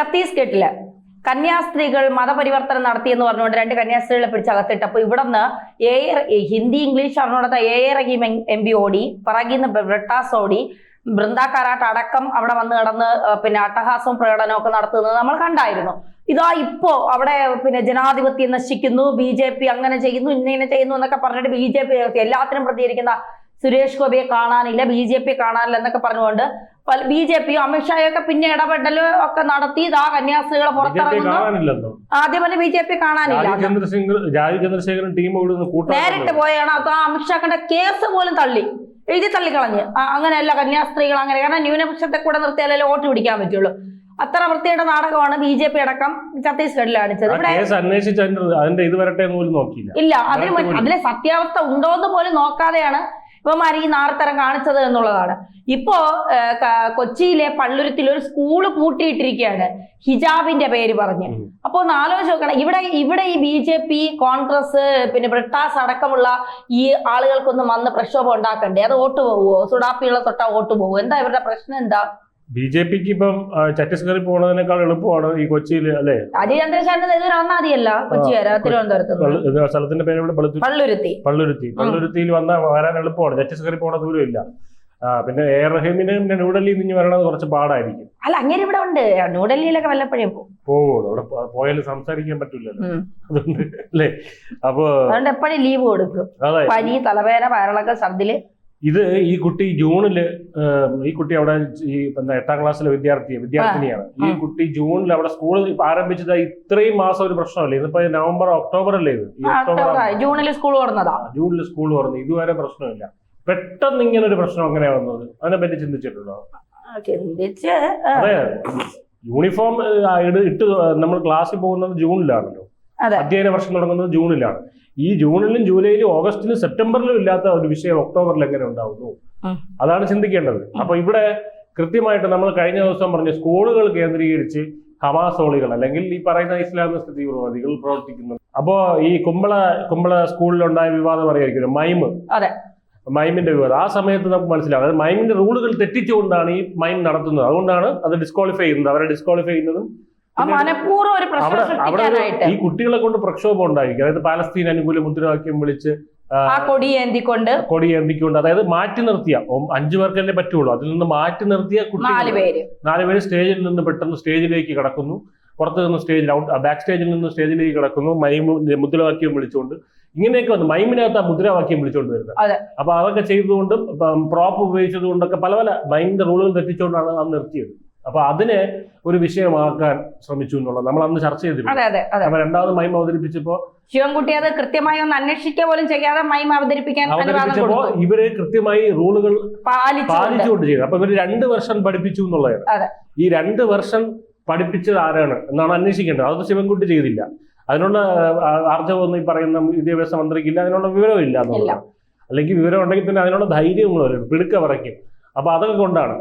ഛത്തീസ്ഗഡിൽ കന്യാസ്ത്രീകൾ മതപരിവർത്തനം നടത്തി എന്ന് പറഞ്ഞുകൊണ്ട് രണ്ട് കന്യാസ്ത്രീകളെ പിടിച്ച് അകത്തിട്ടപ്പോൾ ഇവിടെ ഇവിടുന്ന് A Hindi English അറിഞ്ഞുകൊടുത്ത A A Rahim M P ഓടി പറകിന്ന് ബ്രിട്ടാസ് ഓടി ബൃന്ദ കാരാട്ട് അടക്കം അവിടെ വന്ന് കിടന്ന് പിന്നെ അട്ടഹാസവും പ്രകടനവും ഒക്കെ നടത്തുന്നത് നമ്മൾ കണ്ടായിരുന്നു. ഇതാ ഇപ്പോ അവിടെ പിന്നെ ജനാധിപത്യം നശിക്കുന്നു ബി ജെ പി അങ്ങനെ ചെയ്യുന്നു ഇങ്ങനെ ചെയ്യുന്നു എന്നൊക്കെ പറഞ്ഞിട്ട് ബി ജെ പി എല്ലാത്തിനും പ്രതികരിക്കുന്ന സുരേഷ് ഗോപിയെ കാണാനില്ല ബി ജെ പി കാണാനില്ല എന്നൊക്കെ പറഞ്ഞുകൊണ്ട് ബി ജെ പിയും അമിത്ഷായൊക്കെ പിന്നെ ഇടപെടൽ ഒക്കെ നടത്തി ഇതാ കന്യാസ്ത്രീകളെ പുറത്തിറങ്ങുന്നു. ആദ്യം തന്നെ ബി ജെ പി കാണാനില്ല. ചന്ദ്രശേഖരൻ ടീം നേരിട്ട് പോയാണ്. അത് ആ അമിത്ഷാക്കന്റെ കേസ് പോലും തള്ളി. എഴുതി തള്ളിക്കളഞ്ഞ്. അങ്ങനെയല്ല കന്യാസ്ത്രീകൾ അങ്ങനെ. കാരണം ന്യൂനപക്ഷത്തെ കൂടെ നിർത്തിയാലേ വോട്ട് പിടിക്കാൻ പറ്റുള്ളൂ. അത്ര വൃത്തിയുടെ നാടകമാണ് ബി ജെ പി അടക്കം ഛത്തീസ്ഗഡിൽ കാണിച്ചത്. ഇവിടെ പോലും ഇല്ല. അതിന് അതിലെ സത്യാവസ്ഥ ഉണ്ടോ എന്ന് പോലും നോക്കാതെയാണ് ഇവന്മാർ ഈ നാർത്തരം കാണിച്ചത് എന്നുള്ളതാണ്. ഇപ്പോ കൊച്ചിയിലെ പള്ളുരുത്തിൽ ഒരു സ്കൂൾ പൂട്ടിയിട്ടിരിക്കുകയാണ്. ഹിജാബിന്റെ പേര് പറഞ്ഞ്. അപ്പോൾ അപ്പൊ ഒന്ന് ആലോചിച്ച് നോക്കണം. ഇവിടെ ഇവിടെ ഈ ബി ജെ പി കോൺഗ്രസ് പിന്നെ ബ്രിട്ടാസ് അടക്കമുള്ള ഈ ആളുകൾക്കൊന്നും വന്ന് പ്രക്ഷോഭം ഉണ്ടാക്കണ്ടേ? അത് വോട്ട് പോവുമോ സുഡാപ്പിയുള്ള തൊട്ടാ വോട്ട് പോകുമോ എന്താ ഇവരുടെ പ്രശ്നം? എന്താ? ബി ജെ പിക്ക് ഇപ്പം ഛത്തീസ്ഗഡിൽ പോകുന്നതിനേക്കാൾ എളുപ്പമാണ് ഈ കൊച്ചിയിൽ അല്ലെ? രാജീവ് കൊച്ചി വരെ തിരുവനന്തപുരത്ത് സ്ഥലത്തിന്റെ പേര് ഇവിടെ പള്ളുരുത്തി. പള്ളുരുത്തി. പള്ളുരുത്തിയിൽ വന്ന വരാൻ എളുപ്പമാണ്. ഛത്തീസ്ഗഡിൽ പോണ ദൂരമില്ല. പിന്നെ എ. റഹീമിന് പിന്നെ ന്യൂഡൽഹിയിൽ നിന്ന് വരണത് കുറച്ച് പാടായിരിക്കും. അല്ല അങ്ങനെ ഇവിടെ ഉണ്ട്. ന്യൂഡൽഹിയിലൊക്കെ വല്ലപ്പോഴും പോകും പോകുള്ളൂ അവിടെ പോയാലും സംസാരിക്കാൻ പറ്റില്ലല്ലോ. അതുകൊണ്ട് അല്ലേ? അപ്പൊ അതുകൊണ്ട് എപ്പോഴും ലീവ് കൊടുക്കും. പനി തലവേദന വയറിളക്കം ഛർദിൽ ഇത് ഈ കുട്ടി ജൂണിൽ ഈ കുട്ടി അവിടെ ഈ എന്താ എട്ടാം ക്ലാസ്സിലെ വിദ്യാർത്ഥി വിദ്യാർത്ഥിനിയാണ്. ഈ കുട്ടി ജൂണിൽ അവിടെ സ്കൂൾ ആരംഭിച്ചത് ഇത്രയും മാസം ഒരു പ്രശ്നമല്ലേ. ഇതിപ്പോ നവംബർ ഒക്ടോബർ അല്ലേ ഇത്? ജൂണിൽ സ്കൂൾ തുറന്നതാ. ജൂണിൽ സ്കൂൾ തുറന്നു. ഇതുവരെ പ്രശ്നമില്ല. പെട്ടെന്ന് ഇങ്ങനെ ഒരു പ്രശ്നം അങ്ങനെ വന്നത്? അതിനെ പറ്റി ചിന്തിച്ചിട്ടുണ്ടോ ചിന്തിച്ച് യൂണിഫോം ഇട്ട് നമ്മൾ ക്ലാസ്സിൽ പോകുന്നത് ജൂണിലാണല്ലോ. അധ്യയന വർഷം തുടങ്ങുന്നത് ജൂണിലാണ്. ഈ ജൂണിലും ജൂലൈയിലും ഓഗസ്റ്റിലും സെപ്റ്റംബറിലും ഇല്ലാത്ത ഒരു വിഷയം ഒക്ടോബറിൽ എങ്ങനെ ഉണ്ടാവുന്നു? അതാണ് ചിന്തിക്കേണ്ടത്. അപ്പൊ ഇവിടെ കൃത്യമായിട്ട് നമ്മൾ കഴിഞ്ഞ ദിവസം പറഞ്ഞ സ്കൂളുകൾ കേന്ദ്രീകരിച്ച് ഹമാസോളികൾ അല്ലെങ്കിൽ ഈ പറയുന്ന ഇസ്ലാമിസ്റ്റ് തീവ്രവാദികൾ പ്രവർത്തിക്കുന്നു. അപ്പോ ഈ കുമ്പള കുമ്പള സ്കൂളിലുണ്ടായ വിവാദം അറിയായിരിക്കും മൈം അതെ. മൈമിന്റെ വിവാദം. ആ സമയത്ത് നമുക്ക് മനസ്സിലാവും. അതായത് മൈമിന്റെ റൂളുകൾ തെറ്റിച്ചുകൊണ്ടാണ് ഈ മൈം നടത്തുന്നത്. അതുകൊണ്ടാണ് അത് ഡിസ്ക്വാളിഫൈ ചെയ്യുന്നത്. അവരെ ഡിസ്ക്വാളിഫൈ ചെയ്യുന്നതും അവിടെ അവിടെ ഈ കുട്ടികളെ കൊണ്ട് പ്രക്ഷോഭം ഉണ്ടായിരിക്കും. അതായത് പാലസ്തീൻ അനുകൂല മുദ്രാവാക്യം വിളിച്ച് ആ കൊടിയേന്തിക്കൊണ്ട് കൊടി എന്തിക്കൊണ്ട് അതായത് മാറ്റി നിർത്തിയ അഞ്ചു പേർക്കല്ലേ പറ്റുള്ളൂ. അതിൽ നിന്ന് മാറ്റി നിർത്തിയ കുട്ടികൾ പേര്. നാല് പേര് സ്റ്റേജിൽ നിന്ന് പെട്ടെന്ന് സ്റ്റേജിലേക്ക് കടക്കുന്നു. പുറത്ത് നിന്ന് സ്റ്റേജിൽ ഔട്ട് ബാക്ക് സ്റ്റേജിൽ നിന്ന് സ്റ്റേജിലേക്ക് കടക്കുന്നു. മൈമു മുദ്രാവാക്യം വിളിച്ചുകൊണ്ട്. ഇങ്ങനെയൊക്കെ വന്നു. മൈമിനകത്ത് ആ മുദ്രാവാക്യം വിളിച്ചുകൊണ്ട് വരുന്നത്. അപ്പൊ അതൊക്കെ ചെയ്തുകൊണ്ടും പ്രോപ്പ് ഉപയോഗിച്ചതുകൊണ്ടൊക്കെ പല പല മൈമിന്റെ റൂളുകൾ തെറ്റിച്ചുകൊണ്ടാണ് അത് നിർത്തിയത്. അപ്പൊ അതിനെ ഒരു വിഷയമാക്കാൻ ശ്രമിച്ചു എന്നുള്ളത് നമ്മൾ അന്ന് ചർച്ച ചെയ്തിരുന്നു. അപ്പൊ രണ്ടാമത് മൈം അവതരിപ്പിച്ചപ്പോ ശിവൻകുട്ടി അത് കൃത്യമായി ഒന്ന് അന്വേഷിക്കുക പോലും ചെയ്യാതെ മൈം അവതരിപ്പിക്കാൻ അവതരിപ്പിച്ചപ്പോ ഇവർ കൃത്യമായി റൂളുകൾ പാലിച്ചുകൊണ്ട്. ചെയ്തു. അപ്പൊ ഇവർ രണ്ട് വർഷം പഠിപ്പിച്ചു എന്നുള്ളതാണ്. ഈ രണ്ട് വർഷം പഠിപ്പിച്ചത് ആരാണ് എന്നാണ് അന്വേഷിക്കേണ്ടത്. അതൊന്നും ശിവൻകുട്ടി ചെയ്തില്ല. അതിനുള്ള ആർജവൊന്നും ഈ പറയുന്ന വിദ്യാഭ്യാസ മന്ത്രിക്കില്ല അതിനുള്ള ഇല്ല എന്നുള്ളതാണ് അല്ലെങ്കിൽ വിവരം ഉണ്ടെങ്കിൽ തന്നെ അതിനുള്ള ധൈര്യം പിടുക്ക പറയ്ക്കും അപ്പൊ അതൊക്കെ കൊണ്ടാണ്.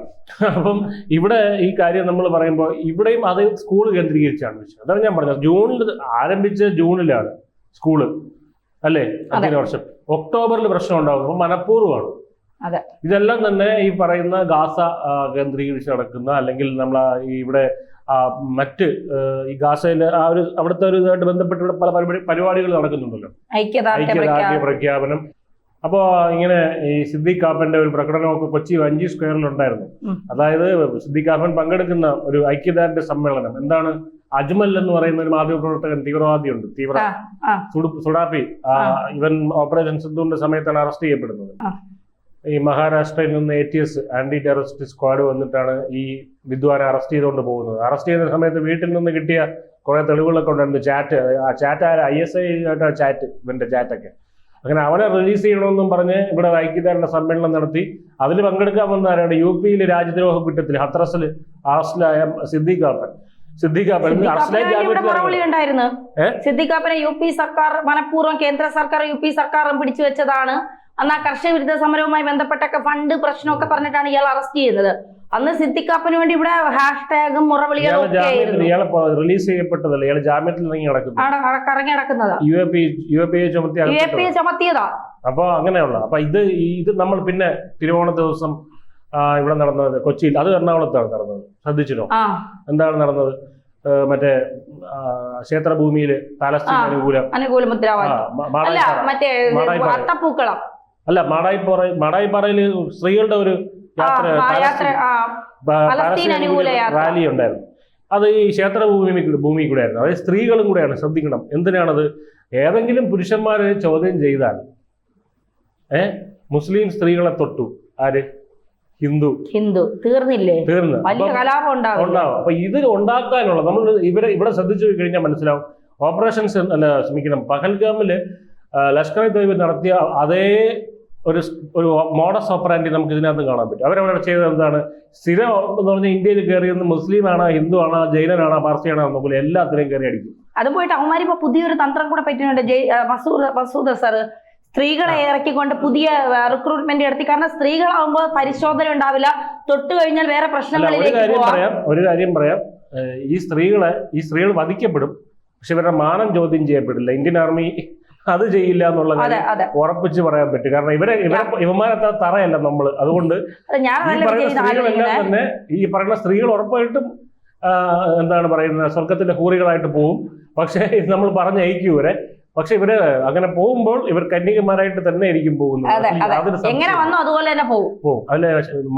അപ്പം ഇവിടെ ഈ കാര്യം നമ്മൾ പറയുമ്പോൾ ഇവിടെയും അത് സ്കൂൾ കേന്ദ്രീകരിച്ചാണ് വിഷയം. അതാണ് ഞാൻ പറഞ്ഞത്. ജൂണിൽ ആരംഭിച്ച ജൂണിലാണ് സ്കൂൾ അല്ലേ? അധ്യയന വർഷം. ഒക്ടോബറിൽ പ്രശ്നം ഉണ്ടാകും അപ്പൊ മനഃപൂർവമാണ്. ഇതെല്ലാം തന്നെ ഈ പറയുന്ന ഗാസ കേന്ദ്രീകരിച്ച് നടക്കുന്ന അല്ലെങ്കിൽ നമ്മൾ ഇവിടെ മറ്റ് ഈ ഗാസയിലെ ആ ഒരു അവിടുത്തെ ഒരു ഇതുമായിട്ട് ബന്ധപ്പെട്ട് പല പരിപാടി പരിപാടികൾ നടക്കുന്നുണ്ടല്ലോ. ഐക്യദാർഢ്യ പ്രഖ്യാപനം. അപ്പോൾ ഇങ്ങനെ ഈ സിദ്ദിഖ് കാപ്പന്റെ ഒരു പ്രകടനമൊക്കെ കൊച്ചി വഞ്ചി സ്ക്വയറിൽ ഉണ്ടായിരുന്നു അതായത് സിദ്ദിഖ് കാപ്പൻ പങ്കെടുക്കുന്ന ഒരു ഐക്യദാർഢ്യ സമ്മേളനം. എന്താണ്? അജ്മൽ എന്ന് പറയുന്ന ഒരു മാധ്യമപ്രവർത്തകൻ തീവ്രവാദിയുണ്ട്. തീവ്ര സുഡാപ്പി. ഇവൻ ഓപ്പറേഷൻ സിദ്ധുവിന്റെ സമയത്താണ് അറസ്റ്റ് ചെയ്യപ്പെടുന്നത്. ഈ മഹാരാഷ്ട്രയിൽ നിന്ന് A T S anti terrorist squad വന്നിട്ടാണ് ഈ വിദ്വാനെ അറസ്റ്റ് ചെയ്തുകൊണ്ട് പോകുന്നത്. അറസ്റ്റ് ചെയ്യുന്ന സമയത്ത് വീട്ടിൽ നിന്ന് കിട്ടിയ കുറെ തെളിവുകളൊക്കെ ഉണ്ടായിരുന്നു ചാറ്റ് ആ chat I S I chat ഇവന്റെ ചാറ്റൊക്കെ. അങ്ങനെ അവനെ റിലീസ് ചെയ്യണമെന്നും പറഞ്ഞ് ഇവിടെ ഐക്യദാരുടെ സമ്മേളനം നടത്തി. അതിൽ പങ്കെടുക്കാൻ വന്ന ആരാണ്? യു പിയിൽ രാജ്യദ്രോഹ കുറ്റത്തിൽ ഹത്രസിൽ അറസ്റ്റിലായ സിദ്ദീഖ് കാപ്പൻ? സിദ്ദിഖാപ്പനെ യു പി സർക്കാർ മനഃപൂർവം കേന്ദ്ര സർക്കാർ യു പി സർക്കാരും പിടിച്ചു വെച്ചതാണ്. അന്ന് ആ കർഷക വിരുദ്ധ സമരവുമായി ബന്ധപ്പെട്ടൊക്കെ ഫണ്ട് പ്രശ്നമൊക്കെ പറഞ്ഞിട്ടാണ് ഇയാൾ അറസ്റ്റ് ചെയ്യുന്നത്. അന്ന് സിദ്ധിക്കാപ്പിന് വേണ്ടി ഇവിടെ ഹാഷ്ടാഗും മുറവിളികളും ഒക്കെ ആയിരുന്നു. റിലീസ് ചെയ്യപ്പെട്ടതല്ല? ഇയാൾ ജാമ്യത്തിൽ ഇറങ്ങി നടക്കുന്നു. ആടെ കറങ്ങി നടക്കുന്നത്. U A P U A P ചുമത്തി യു എ പി ചുമത്തിയതാ. അപ്പൊ അങ്ങനെയുള്ള. അപ്പൊ ഇത് ഇത് നമ്മൾ പിന്നെ തിരുവോണ ദിവസം ഇവിടെ നടന്നത് കൊച്ചിയിൽ. അത് എറണാകുളത്താണ് നടന്നത്. ശ്രദ്ധിച്ചിരുന്നു? എന്താണ് നടന്നത്? മറ്റേ ക്ഷേത്രഭൂമിയിൽ ക്ഷേത്രഭൂമിയിൽ പാലസ്തീൻ ആ. അനുകൂലം അനുകൂല മുദ്രാവാക്യം മറ്റേ. അത്തപ്പൂക്കളം അല്ല മാടായിപ്പാറ മാടായിപ്പാറയിൽ സ്ത്രീകളുടെ ഒരു യാത്ര. റാലി ഉണ്ടായിരുന്നു. അത് ഈ ക്ഷേത്ര ഭൂമി ഭൂമി കൂടെ ആയിരുന്നു അതായത് സ്ത്രീകളും കൂടെയാണ് ശ്രദ്ധിക്കണം. എന്തിനാണത്? ഏതെങ്കിലും പുരുഷന്മാരെ ചോദ്യം ചെയ്താൽ ഏ മുസ്ലിം സ്ത്രീകളെ തൊട്ടു. ആര്? ഹിന്ദു. ഹിന്ദു. തീർന്നില്ലേ? തീർന്നു. വലിയ കലാപം ഉണ്ടാവും ഉണ്ടാവും. അപ്പൊ ഇത് ഉണ്ടാക്കാനുള്ള നമ്മൾ ഇവരെ ഇവിടെ ശ്രദ്ധിച്ചു കഴിഞ്ഞാൽ മനസ്സിലാവും. ഓപ്പറേഷൻസ് അല്ല ശ്രമിക്കണം പഹൽഗാമിൽ ലഷ്കർ ഇ തൊയ്ബ നടത്തിയ അതേ ഒരു ഒരു മോഡസ് ഓപ്പറാന്റി നമുക്ക് ഇതിനകത്ത് കാണാൻ പറ്റും. അവരവിടെ ചെയ്തത് എന്താണ്? സ്ഥിരം എന്ന് പറഞ്ഞാൽ ഇന്ത്യയിൽ കയറിയെന്ന് മുസ്ലിം ആണോ ഹിന്ദു ആണോ ജൈനനാണോ പാർസിയാണോ നോക്കില്ല എല്ലാത്തിനെയും കയറി അടിക്കും. അതും പോയിട്ട് അവന്മാരി ഇപ്പൊ പുതിയൊരു തന്ത്രം കൂടെ പറ്റുന്നുണ്ട് ജയ് മസൂദ് മസൂദ് സർ സ്ത്രീകളെ ഇറക്കിക്കൊണ്ട് പുതിയ റിക്രൂട്ട്മെന്റ് നടത്തി കാരണം സ്ത്രീകളാവുമ്പോൾ പരിശോധന ഉണ്ടാവില്ല. തൊട്ട് കഴിഞ്ഞാൽ വേറെ പ്രശ്നങ്ങളിലേക്ക് പറയാം ഒരു കാര്യം പറയാം. ഈ സ്ത്രീകളെ ഈ സ്ത്രീകൾ വധിക്കപ്പെടും. പക്ഷെ ഇവരുടെ മാനം ചോദ്യം ചെയ്യപ്പെടില്ല. ഇന്ത്യൻ ആർമി അത് ചെയ്യില്ല എന്നുള്ള കാര്യം ഉറപ്പിച്ച് പറയാൻ പറ്റും. കാരണം ഇവരെ ഇവരെ ഇവന്മാരത്ര തറയല്ല നമ്മൾ അതുകൊണ്ട് ഈ പറയുന്ന സ്ത്രീകളെല്ലാം തന്നെ ഈ പറയുന്ന സ്ത്രീകൾ ഉറപ്പായിട്ടും എന്താണ് പറയുന്നത് സ്വർഗത്തിന്റെ ഹൂറികളായിട്ട് പോകും പക്ഷേ നമ്മൾ പറഞ്ഞയക്കും ഇവരെ. പക്ഷെ ഇവർ അങ്ങനെ പോകുമ്പോൾ ഇവർ കന്യകമാരായിട്ട് തന്നെ ആയിരിക്കും പോകുന്നത്. എങ്ങനെ വന്നോ അതുപോലെ തന്നെ പോകും പോകും അതിലെ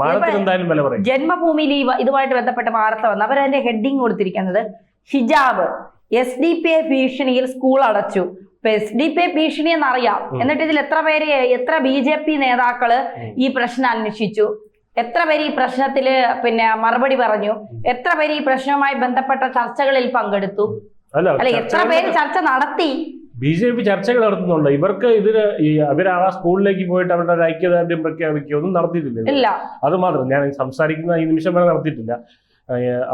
മാനത്തിന് എന്തായാലും വില പറയും. ജന്മഭൂമിയിൽ ഇതുമായിട്ട് ബന്ധപ്പെട്ട വാർത്ത വന്നു. അവരതിന്റെ ഹെഡിങ് കൊടുത്തിരിക്കുന്നത് ഹിജാബ്. എസ് ഡി പി എ ഭീഷണിയിൽ സ്കൂൾ അടച്ചു. ഇപ്പൊ എസ് ഡി പി ഉം. എന്നിട്ട് ഇതിൽ എത്ര പേര് എത്ര ബി ജെ പി നേതാക്കൾ ഈ പ്രശ്നം അന്വേഷിച്ചു? എത്ര പേര് ഈ പ്രശ്നത്തിൽ പിന്നെ മറുപടി പറഞ്ഞു? എത്ര പേര് ഈ പ്രശ്നവുമായി ബന്ധപ്പെട്ട ചർച്ചകളിൽ പങ്കെടുത്തു? അല്ല എത്ര പേര് ചർച്ച നടത്തി? ബി ജെ പി ചർച്ചകൾ നടത്തുന്നുണ്ട്. ഇവർക്ക് ഇതിന് ഈ അവർ ആ സ്കൂളിലേക്ക് പോയിട്ട് അവരുടെ ഒരു ഐക്യദാർഢ്യം പ്രഖ്യാപിക്കുക ഒന്നും നടത്തിയിട്ടില്ല. ഇല്ല. അത് മാത്രം. ഞാൻ സംസാരിക്കുന്ന ഈ നിമിഷം വരെ നടത്തിയിട്ടില്ല.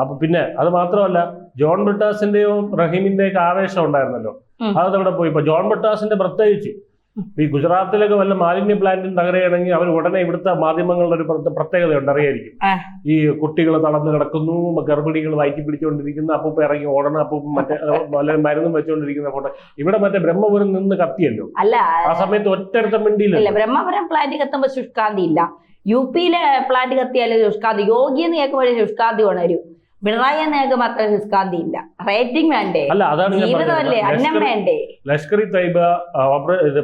അപ്പൊ പിന്നെ അത് മാത്രമല്ല ജോൺ ബ്രിട്ടാസിന്റെയും റഹീമിന്റെയും ആവേശം ഉണ്ടായിരുന്നല്ലോ. ഉം. അവിടെ പോയി. ഇപ്പൊ ജോൺ ബട്ടാസിന്റെ പ്രത്യേകിച്ച് ഈ ഗുജറാത്തിലൊക്കെ വല്ല മാലിന്യ പ്ലാന്റും തകരുകയാണെങ്കിൽ അവർ ഉടനെ ഇവിടുത്തെ മാധ്യമങ്ങളുടെ ഒരു പ്രത്യേക- പ്രത്യേകതയുണ്ട്. അറിയായിരിക്കും. ഈ കുട്ടികൾ തളർന്നു കിടക്കുന്നു ഗർഭിണികൾ വയറ്റി പിടിച്ചുകൊണ്ടിരിക്കുന്നു അപ്പൂപ്പ ഇറങ്ങി ഓടണം അപ്പൂപ്പ മറ്റേ വല്ല മരുന്നും വെച്ചുകൊണ്ടിരിക്കുന്ന ഫോട്ടോ. ഇവിടെ മറ്റേ ബ്രഹ്മപുരം നിന്ന് കത്തിയല്ലോ. അല്ല ആ സമയത്ത് ഒറ്റടുത്ത മിണ്ടിയില്ല ബ്രഹ്മപുരം പ്ലാന്റ് കത്തുമ്പോ ശുഷ്കാന്തി ഇല്ല. യു പിയിലെ പ്ലാന്റ് കത്തിയാലും ശുഷ്കാന്തി യോഗ്യെന്ന് കേൾക്കുമ്പോഴേ ശുഷ്കാന്തി ഉണരും പിണറായി എന്ന് മാത്രം ശുഷ്കാന്തി ഇല്ല റേറ്റിംഗ് വേണ്ടേ? അല്ല അതാണ് ഞാൻ ജീവിതമല്ലേ. അന്നം വേണ്ടേ? ലഷ്കർ ഇ തൈബ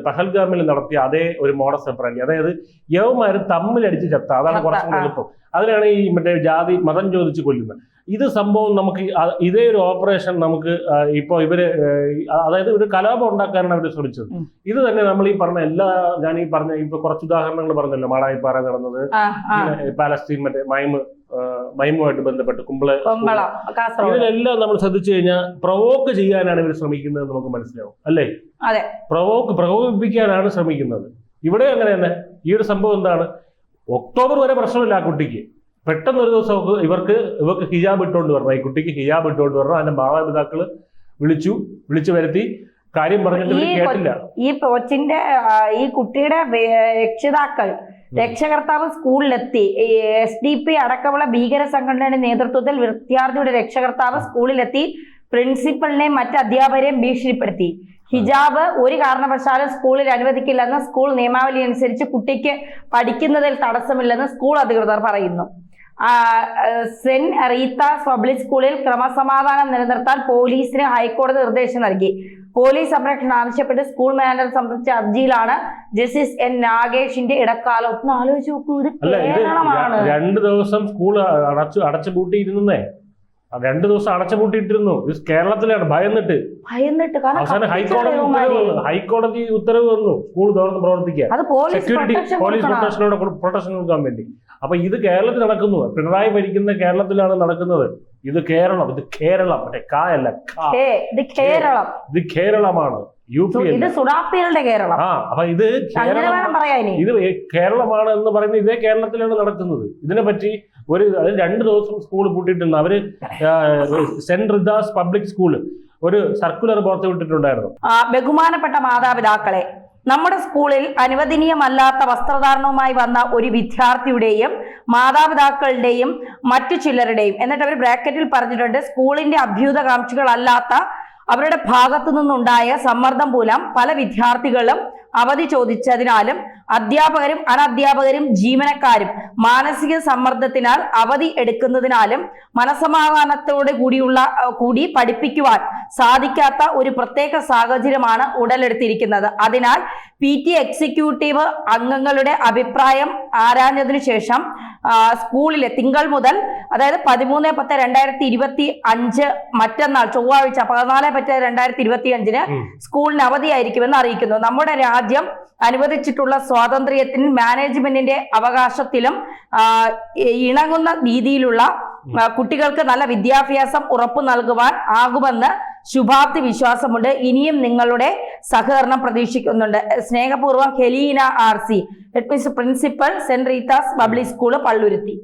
പഹൽഗാമിൽ നടത്തിയ അതേ ഒരു മോഡസ് സെപ്പറാന്റി അതായത് യവന്മാര് തമ്മിലടിച്ച് ചത്ത. അതാണ് കുറച്ചും. എളുപ്പം. അതിനാണ് ഈ മറ്റേ ജാതി മതം ചോദിച്ച് കൊല്ലുന്നത്. ഇത് സംഭവം നമുക്ക് ഇതേ ഒരു ഓപ്പറേഷൻ നമുക്ക് ഇപ്പോൾ ഇപ്പൊ ഇവർ അതായത് ഒരു കലാപം ഉണ്ടാക്കാനാണ് അവർ ശ്രമിച്ചത്. ഇത് തന്നെ നമ്മൾ ഈ പറഞ്ഞ എല്ലാ ഞാൻ ഈ പറഞ്ഞ ഇപ്പൊ കുറച്ച് ഉദാഹരണങ്ങൾ പറഞ്ഞല്ലോ. മാടായിപ്പാറ നടന്നത് പാലസ്തീൻ മറ്റേ മൈമ് മൈമുമായിട്ട് ബന്ധപ്പെട്ട് കുമ്പള ഇതിലെല്ലാം നമ്മൾ ശ്രദ്ധിച്ചു കഴിഞ്ഞാൽ പ്രവോക്ക് ചെയ്യാനാണ് ഇവർ ശ്രമിക്കുന്നത് നമുക്ക് മനസ്സിലാവും. അല്ലേ? അതെ. പ്രവോക്ക് പ്രകോപിപ്പിക്കാനാണ് ശ്രമിക്കുന്നത്. ഇവിടെ അങ്ങനെ തന്നെ. ഈ ഒരു സംഭവം എന്താണ്? ഒക്ടോബർ വരെ പ്രശ്നമില്ല ആ കുട്ടിക്ക്. പെട്ടെന്ന് ഒരു ദിവസം ഇവർക്ക് ഇവർക്ക് ഹിജാബ് ഇട്ടുകൊണ്ട് വരണം. ഈ കുട്ടിക്ക് ഹിജാബ് ഇട്ടുകൊണ്ട് വരണം. അതിന്റെ മാതാപിതാക്കൾ വിളിച്ചു വിളിച്ചു വരുത്തി. കാര്യം പറഞ്ഞിട്ട് ഈ കേട്ടില്ല. ഈ കൊച്ചിന്റെ ഈ കുട്ടിയുടെ രക്ഷിതാക്കൾ രക്ഷകർത്താവ് സ്കൂളിലെത്തി. എസ് ഡി പി അടക്കമുള്ള ഭീകര സംഘടനയുടെ നേതൃത്വത്തിൽ വിദ്യാർത്ഥിയുടെ രക്ഷകർത്താവ് സ്കൂളിലെത്തി. പ്രിൻസിപ്പളിനെയും മറ്റു അധ്യാപകരെയും ഭീഷണിപ്പെടുത്തി. ഹിജാബ് ഒരു കാരണവശാലും സ്കൂളിൽ അനുവദിക്കില്ലെന്ന് സ്കൂൾ നിയമാവലി അനുസരിച്ച് കുട്ടിക്ക് പഠിക്കുന്നതിൽ തടസ്സമില്ലെന്ന് സ്കൂൾ അധികൃതർ പറയുന്നു. സെന്റ് റീത്താസ് പബ്ലിക് സ്കൂളിൽ ക്രമസമാധാനം നിലനിർത്താൻ പോലീസിന് ഹൈക്കോടതി നിർദ്ദേശം നൽകി. പോലീസ് സംരക്ഷണം ആവശ്യപ്പെട്ട് സ്കൂൾ മാനേജർ സമർപ്പിച്ച ഹർജിയിലാണ് ജസ്റ്റിസ് എൻ നാഗേഷിന്റെ ഇടക്കാലം. ഒന്ന് ആലോചിച്ച് നോക്കൂ ഇത് രണ്ടു കേരളമാണ്. രണ്ട് ദിവസം സ്കൂൾ അടച്ചു അടച്ചുപൂട്ടിയിരുന്നേ. രണ്ട് ദിവസം അടച്ചുപൂട്ടിയിട്ടിരുന്നു കേരളത്തിലാണ്. ഭയന്നിട്ട്. ഭയന്നിട്ട്. അവസാനം ഹൈക്കോടതി ഹൈക്കോടതി ഉത്തരവ് വന്നു. സ്കൂൾ തുറന്ന് പോലീസ് സെക്യൂരിറ്റി പ്രൊട്ടക്ഷൻ പോലീസ് പ്രൊട്ടക്ഷനോട് പ്രൊട്ടക്ഷൻ കൊടുക്കാൻ വേണ്ടി. അപ്പൊ ഇത് കേരളത്തിൽ നടക്കുന്നു. പിണറായി ഭരിക്കുന്ന കേരളത്തിലാണ് നടക്കുന്നത്. ഇത് കേരളം. ഇത് കേരളം. മറ്റേ കായല്ല ഇത് കേരളമാണ്. യു പി ഇത് സുഡാപ്പികളുടെ കേരളം. ആ അപ്പൊ ഇത് ഇത് കേരളമാണ് എന്ന് പറയുന്നത് ഇതേ കേരളത്തിലാണ് നടക്കുന്നത്. ഇതിനെ പറ്റി ഒരു രണ്ട് ദിവസം സ്കൂൾ പൂട്ടിയിട്ടുണ്ട്. അവർ സെന്റ് റിദാസ് പബ്ലിക് സ്കൂൾ ഒരു സർക്കുലർ പുറത്ത് വിട്ടിട്ടുണ്ടായിരുന്നു. ബഹുമാനപ്പെട്ട മാതാപിതാക്കളെ നമ്മുടെ സ്കൂളിൽ അനുവദനീയമല്ലാത്ത വസ്ത്രധാരണവുമായി വന്ന ഒരു വിദ്യാർത്ഥിയുടെയും മാതാപിതാക്കളുടെയും മറ്റു ചിലരുടെയും എന്നിട്ട് അവർ ബ്രാക്കറ്റിൽ പറഞ്ഞിട്ടുണ്ട് സ്കൂളിന്റെ അഭ്യുതകാംക്ഷികളല്ലാത്ത അവരുടെ ഭാഗത്തു നിന്നുണ്ടായ സമ്മർദ്ദം മൂലം പല വിദ്യാർത്ഥികളും അവധി ചോദിച്ചതിനാലും അധ്യാപകരും അനധ്യാപകരും ജീവനക്കാരും മാനസിക സമ്മർദ്ദത്തിനാൽ അവധി എടുക്കുന്നതിനാലും മനസമാധാനത്തോടെ കൂടിയുള്ള കൂടി പഠിപ്പിക്കുവാൻ സാധിക്കാത്ത ഒരു പ്രത്യേക സാഹചര്യമാണ് ഉടലെടുത്തിരിക്കുന്നത് അതിനാൽ പി ടി എക്സിക്യൂട്ടീവ് അംഗങ്ങളുടെ അഭിപ്രായം ആരാഞ്ഞതിനു ശേഷം സ്കൂളിലെ തിങ്കൾ മുതൽ അതായത് പതിമൂന്ന് പത്ത് രണ്ടായിരത്തി ഇരുപത്തി അഞ്ച് മറ്റന്നാൾ ചൊവ്വാഴ്ച പതിനാല് പത്ത് രണ്ടായിരത്തി ഇരുപത്തി അഞ്ചിന്. സ്കൂളിന് അവധിയായിരിക്കുമെന്ന് അറിയിക്കുന്നു നമ്മുടെ രാജ്യം അനുവദിച്ചിട്ടുള്ള സ്വാതന്ത്ര്യത്തിന് മാനേജ്മെന്റിന്റെ അവകാശത്തിലും ഇണങ്ങുന്ന രീതിയിലുള്ള കുട്ടികൾക്ക് നല്ല വിദ്യാഭ്യാസം ഉറപ്പു നൽകുവാൻ ആകുമെന്ന് ശുഭാപ്തി വിശ്വാസമുണ്ട്. ഇനിയും നിങ്ങളുടെ സഹകരണം പ്രതീക്ഷിക്കുന്നുണ്ട്. സ്നേഹപൂർവം Helena R C principal Saint Ritas public school Palluruthy.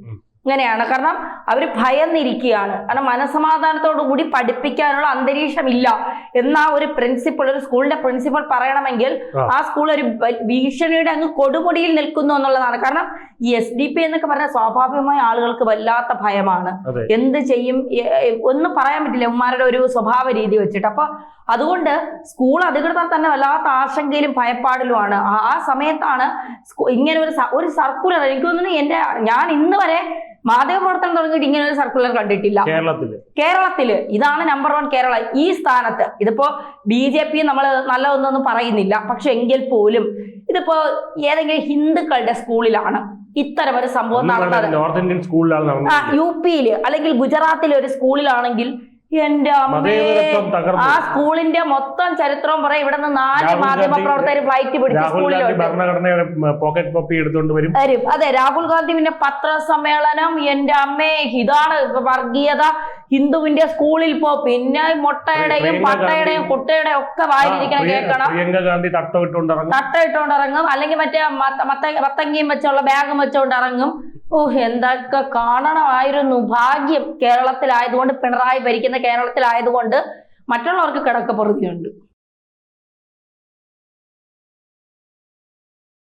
ഇങ്ങനെയാണ്. കാരണം അവർ ഭയന്നിരിക്കുകയാണ്. കാരണം മനസമാധാനത്തോടു കൂടി പഠിപ്പിക്കാനുള്ള അന്തരീക്ഷം ഇല്ല എന്ന ഒരു പ്രിൻസിപ്പൾ ഒരു സ്കൂളിന്റെ പ്രിൻസിപ്പൾ പറയണമെങ്കിൽ ആ. സ്കൂൾ ഒരു ഭീഷണിയുടെ അങ്ങ് കൊടുമുടിയിൽ നിൽക്കുന്നു എന്നുള്ളതാണ്. കാരണം ഈ എസ് ഡി പി എന്നൊക്കെ പറഞ്ഞ സ്വാഭാവികമായ ആളുകൾക്ക് വല്ലാത്ത ഭയമാണ്. എന്ത് ചെയ്യും? ഒന്നും പറയാൻ പറ്റില്ല ഉമ്മാരുടെ ഒരു സ്വഭാവ രീതി വെച്ചിട്ട്. അപ്പൊ അതുകൊണ്ട് സ്കൂൾ അധികൃതർ തന്നെ വല്ലാത്ത ആശങ്കയിലും ഭയപ്പാടിലുമാണ്. ആ- സമയത്താണ് ഇങ്ങനെ ഒരു ഒരു സർക്കുലർ എനിക്ക് തോന്നുന്നു എന്റെ ഞാൻ ഇന്ന് വരെ മാധ്യമപ്രവർത്തനം തുടങ്ങിയിട്ട് ഇങ്ങനെ ഒരു സർക്കുലർ കണ്ടിട്ടില്ല. കേരളത്തിൽ. കേരളത്തിൽ ഇതാണ് നമ്പർ വൺ കേരള. ഈ സ്ഥാനത്ത്. ഇതിപ്പോ ബി ജെ പി നമ്മൾ നല്ലതൊന്നും പറയുന്നില്ല. പക്ഷെ എങ്കിൽ പോലും ഇതിപ്പോ ഏതെങ്കിലും ഹിന്ദുക്കളുടെ സ്കൂളിലാണ് ഇത്തരം ഒരു സംഭവം നടന്നത്. യു പിയിൽ അല്ലെങ്കിൽ ഗുജറാത്തിലെ ഒരു സ്കൂളിലാണെങ്കിൽ എന്റെ അമ്മേ. ആ സ്കൂളിന്റെ മൊത്തം ചരിത്രം പറയാം ഇവിടെ നിന്ന് നാല് മാധ്യമ പ്രവർത്തകർ ഫ്ലൈറ്റ് പിടിച്ച് സ്കൂളിലോട്ട്. പോക്കറ്റ് കോപ്പി വരും. അതെ രാഹുൽ ഗാന്ധി പിന്നെ പത്രസമ്മേളനം എന്റെ അമ്മേ ഇതാണ് വർഗീയത. ഹിന്ദുവിന്റെ സ്കൂളിൽ പോ പിന്നെ മുട്ടയുടെയും പട്ടയുടെയും കുട്ടയുടെയും ഒക്കെ വായിരിക്കണം കേൾക്കണം. പ്രിയങ്ക ഗാന്ധി തട്ട ഇട്ടുകൊണ്ട് ഇറങ്ങും. അല്ലെങ്കിൽ മറ്റേ മത്ത- മത്ത- വെച്ചുള്ള ബാഗും വെച്ചുകൊണ്ട് ഇറങ്ങും. ഓഹ് എന്തൊക്കെ കാണണമായിരുന്നു ഭാഗ്യം കേരളത്തിലായതുകൊണ്ട് പിണറായി ഭരിക്കുന്ന കേരളത്തിലായതുകൊണ്ട് മറ്റുള്ളവർക്ക് കിടക്കപ്പുറതിയുണ്ട്